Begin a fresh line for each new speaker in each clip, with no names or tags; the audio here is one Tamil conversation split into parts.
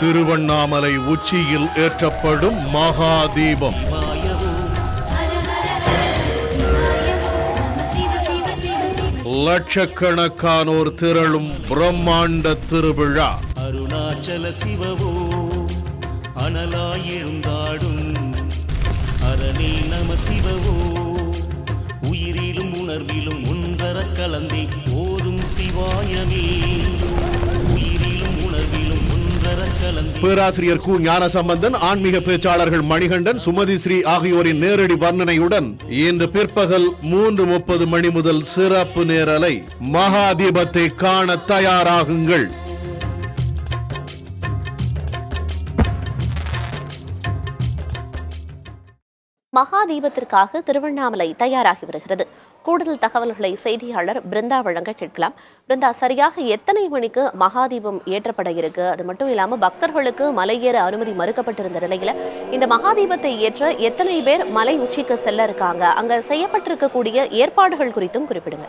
திருவண்ணாமலை உச்சியில் ஏற்றப்படும் மகா தீபம் லட்சக்கணக்கானோர் திரளும் பிரம்மாண்ட திருவிழா.
அருணாச்சல சிவவோ அனலாய் எழுந்தாடும். அரணே நம சிவவோ உயிரிலும் உணர்விலும் ஒன்றர கலந்தே போதும் சிவாயமே.
பேராசிரியர் கு ஞானசம்பந்தன் ஆன்மீக பேச்சாளர்கள் மணிகண்டன் சுமதி ஸ்ரீ ஆகியோரின் நேரடி வர்ணனையுடன் இன்று பிற்பகல் மூன்று முப்பது மணி முதல் சிறப்பு நேரலை மகா தீபத்தை காண தயாராகுங்கள்.
மகா தீபத்திற்காக திருவண்ணாமலை தயாராகி வருகிறது. கூடுதல் தகவல்களை செய்தியாளர் பிருந்தா வழங்க கேட்கலாம். பிருந்தா சரியாக எத்தனை மணிக்கு மகாதீபம் ஏற்றப்பட இருக்கு? அது மட்டும் இல்லாம பக்தர்களுக்கு மலை ஏற அனுமதி மறுக்கப்பட்டிருந்த நிலையில இந்த மகாதீபத்தை ஏற்ற எத்தனை பேர் மலை உச்சிக்கு செல்ல இருக்காங்க? அங்க செய்யப்பட்டிருக்கக்கூடிய ஏற்பாடுகள் குறித்தும் குறிப்பிடுங்க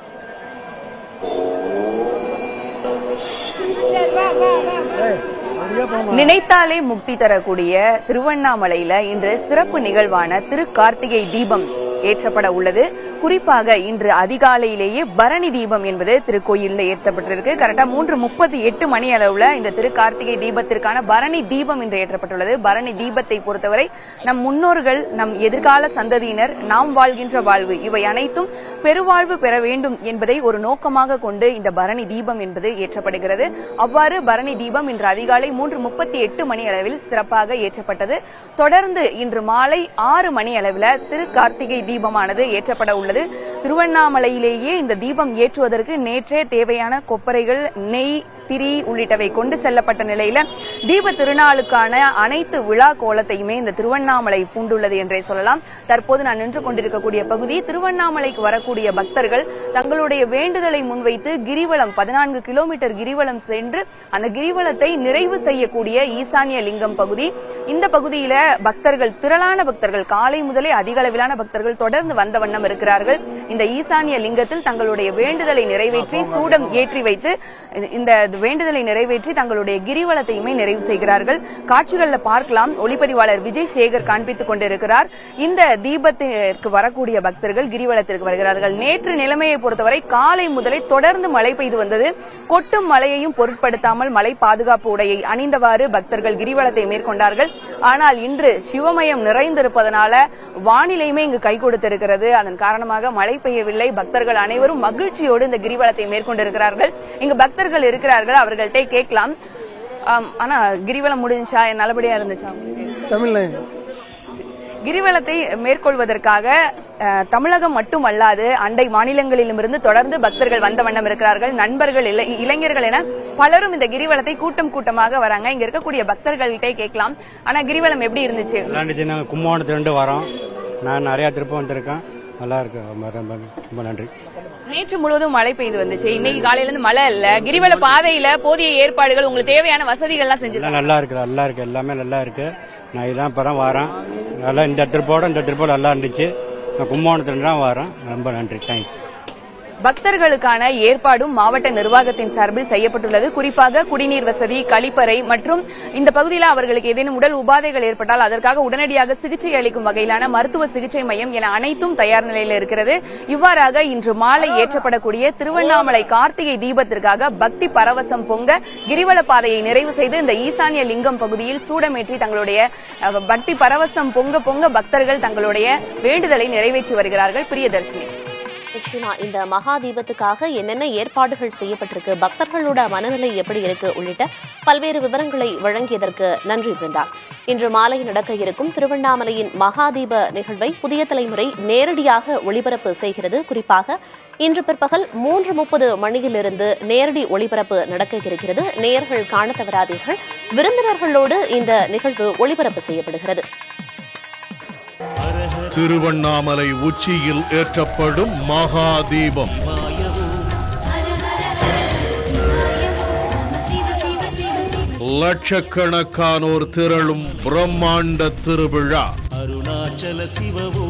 நினைத்தாலே முக்தி தரக்கூடிய திருவண்ணாமலையில இன்று சிறப்பு நிகழ்வான திரு கார்த்திகை தீபம். ஏற்றப்பட உள்ளது குறிப்பாக இன்று அதிகாலையிலேயே பரணி தீபம் என்பது திருக்கோயிலில் ஏற்றப்பட்டிருக்கு. கரெக்டா மூன்று முப்பத்தி எட்டு மணி அளவுல இந்த திரு கார்த்திகை தீபத்திற்கான பரணி தீபம் இன்று ஏற்றப்பட்டுள்ளது. பரணி தீபத்தை பொறுத்தவரை நம் முன்னோர்கள் நம் எதிர்கால சந்ததியினர் நாம் வாழ்கின்ற வாழ்வு இவை அனைத்தும் பெருவாழ்வு பெற வேண்டும் என்பதை ஒரு நோக்கமாக கொண்டு இந்த பரணி தீபம் என்பது ஏற்றப்படுகிறது. அவ்வாறு பரணி தீபம் இன்று அதிகாலை மூன்று முப்பத்தி எட்டு மணி அளவில் சிறப்பாக ஏற்றப்பட்டது. தொடர்ந்து இன்று மாலை ஆறு மணி அளவில் திரு கார்த்திகை தீபமானது ஏற்றப்பட உள்ளது. திருவண்ணாமலையிலேயே இந்த தீபம் ஏற்றுவதற்கு நேற்றே தேவையான கொப்பரைகள் நெய் திரி உள்ளிட்டவை கொண்டு செல்லப்பட்ட நிலையில தீப திருநாளுக்கான அனைத்து விழா கோலத்தையுமே இந்த திருவண்ணாமலை பூண்டுள்ளது என்றே சொல்லலாம். தற்போது நான் நின்று கொண்டிருக்கக்கூடிய பகுதி திருவண்ணாமலைக்கு வரக்கூடிய பக்தர்கள் தங்களுடைய வேண்டுதலை முன்வைத்து கிரிவலம் பதினான்கு கிலோமீட்டர் கிரிவலம் சென்று அந்த கிரிவலத்தை நிறைவு செய்யக்கூடிய ஈசானிய லிங்கம் பகுதி. இந்த பகுதியில பக்தர்கள் திரளான பக்தர்கள் காலை முதலே அதிக அளவிலான பக்தர்கள் தொடர்ந்து வந்த வண்ணம் இருக்கிறார்கள். இந்த ஈசானிய லிங்கத்தில் தங்களுடைய வேண்டுதலை நிறைவேற்றி சூடம் ஏற்றி வைத்து இந்த வேண்டுதலை நிறைவேற்றி தங்களுடைய கிரிவலத்தையுமே நிறைவு செய்கிறார்கள். காட்சிகள்ல பார்க்கலாம். ஒளிப்பதிவாளர் விஜய் சேகர் காண்பித்துக் கொண்டிருக்கிறார். இந்த தீபத்திற்கு வரக்கூடிய பக்தர்கள் கிரிவலத்திற்கு வருகிறார்கள். நேற்று நிலைமையை பொறுத்தவரை காலை முதலே தொடர்ந்து மழை பெய்து வந்தது. கொட்டும் மழையையும் பொருட்படுத்தாமல் மழை பாதுகாப்பு உடையை அணிந்தவாறு பக்தர்கள் கிரிவலத்தை மேற்கொண்டார்கள். ஆனால் இன்று சிவமயம் நிறைந்திருப்பதனால வானிலையுமே இங்கு கை கொடுத்திருக்கிறது. அதன் காரணமாக மழை பெய்யவில்லை. பக்தர்கள் அனைவரும் மகிழ்ச்சியோடு இந்த கிரிவலத்தை மேற்கொண்டிருக்கிறார்கள். இங்கு பக்தர்கள் இருக்கிறார்கள். அவர்கள்ட்ட கேட்கலாம். ஆனா கிரிவலம் முடிஞ்சா நல்லபடியா இருந்துச்சா? உங்களுக்கு?
தமிழ்ல
கிரிவலத்தை மேற்கொள்வதற்காக தமிழகம் மட்டுமல்லாது அண்டை மாநிலங்களிலுமிருந்து தொடர்ந்து பக்தர்கள் வந்த வண்ணம் இருக்கிறார்கள். நண்பர்கள் இளை- இளைஞர்கள் என பலரும் இந்த கிரிவலத்தை கூட்டம் கூட்டமாக வராங்க. இங்க இருக்கக்கூடிய பக்தர்கள்ட்டே கேட்கலாம். ஆனா கிரிவலம் எப்படி இருந்துச்சு?
நாங்கள் கும்பகோணத்துலேருந்து வரோம். நான் நிறையா திருப்பம் வந்திருக்கேன். நல்லா இருக்கு. ரொம்ப நன்றி.
நேற்று முழுவதும் மழை பெய்து வந்துச்சு. இன்னைக்கு காலையில இருந்து மழை இல்ல. கிரிவல பாதையில போதிய ஏற்பாடுகள் உங்களுக்கு தேவையான வசதிகள் எல்லாம்
நல்லா இருக்கு நல்லா இருக்கு. எல்லாமே நல்லா இருக்கு. நான் இதான் இப்போ தான் வரேன். நல்லா இந்த திருப்போட இந்த திருப்போட நல்லா இருந்துச்சு. நான் கும்பகோணத்துல தான் வரேன். ரொம்ப நன்றி. தேங்க்ஸ்
பக்தர்களுக்கான ஏற்பாடும் மாவட்ட நிர்வாகத்தின் சார்பில் செய்யப்பட்டுள்ளது. குறிப்பாக குடிநீர் வசதி கழிப்பறை மற்றும் இந்த பகுதியில் அவர்களுக்கு ஏதேனும் உடல் உபாதைகள் ஏற்பட்டால் அதற்காக உடனடியாக சிகிச்சை அளிக்கும் வகையிலான மருத்துவ சிகிச்சை மையம் என அனைத்தும் தயார் நிலையில் இருக்கிறது. இவ்வாறாக இன்று மாலை ஏற்றப்படக்கூடிய திருவண்ணாமலை கார்த்திகை தீபத்திற்காக பக்தி பரவசம் பொங்க கிரிவல பாதையை நிறைவு செய்து இந்த ஈசானிய லிங்கம் பகுதியில் சூடமேற்றி தங்களுடைய பக்தி பரவசம் பொங்க பொங்க பக்தர்கள் தங்களுடைய வேண்டுதலை நிறைவேற்றி வருகிறார்கள். பிரியதர்ஷினி.
கிருஷ்ணா இந்த மகா தீபத்துக்காக என்னென்ன ஏற்பாடுகள் செய்யப்பட்டிருக்கு? பக்தர்களோட மனநிலை எப்படி இருக்கு? உள்ளிட்ட பல்வேறு விவரங்களை வழங்கியதற்கு நன்றி பிருந்தா இன்று மாலை நடக்க இருக்கும் திருவண்ணாமலையின் மகாதீப நிகழ்வை புதிய தலைமுறை நேரடியாக ஒளிபரப்பு செய்கிறது. குறிப்பாக இன்று பிற்பகல் மூன்று முப்பது மணியிலிருந்து நேரடி ஒளிபரப்பு நடக்க இருக்கிறது. நேயர்கள் காண தவறாதீர்கள். விருந்தினர்களோடு இந்த நிகழ்வு ஒளிபரப்பு செய்யப்படுகிறது.
திருவண்ணாமலை உச்சியில் ஏற்றப்படும் மகா தீபம் லட்சக்கணக்கானோர் திரளும் பிரம்மாண்ட திருவிழா.
அருணாச்சல சிவவோ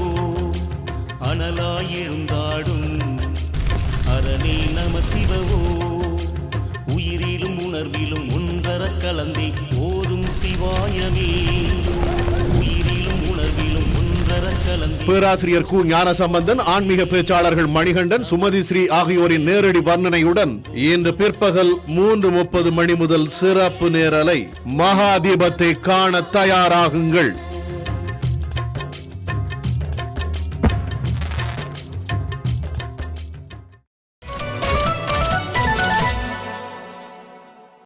அனலாயெழுந்தாடும் அரணே நம சிவவோ உயிரிலும் உணர்விலும் ஒன்றர கலந்தே ஓதும் சிவாயமே.
பேராசிரியர் கு ஞானசம்பந்தன் ஆன்மீக பேச்சாளர்கள் மணிகண்டன் சுமதி ஸ்ரீ ஆகியோரின் நேரடி வர்ணனையுடன் இன்று பிற்பகல் மூன்று முப்பது மணி முதல் சிறப்பு நேரலை மகா தீபத்தை காண தயாராகுங்கள்.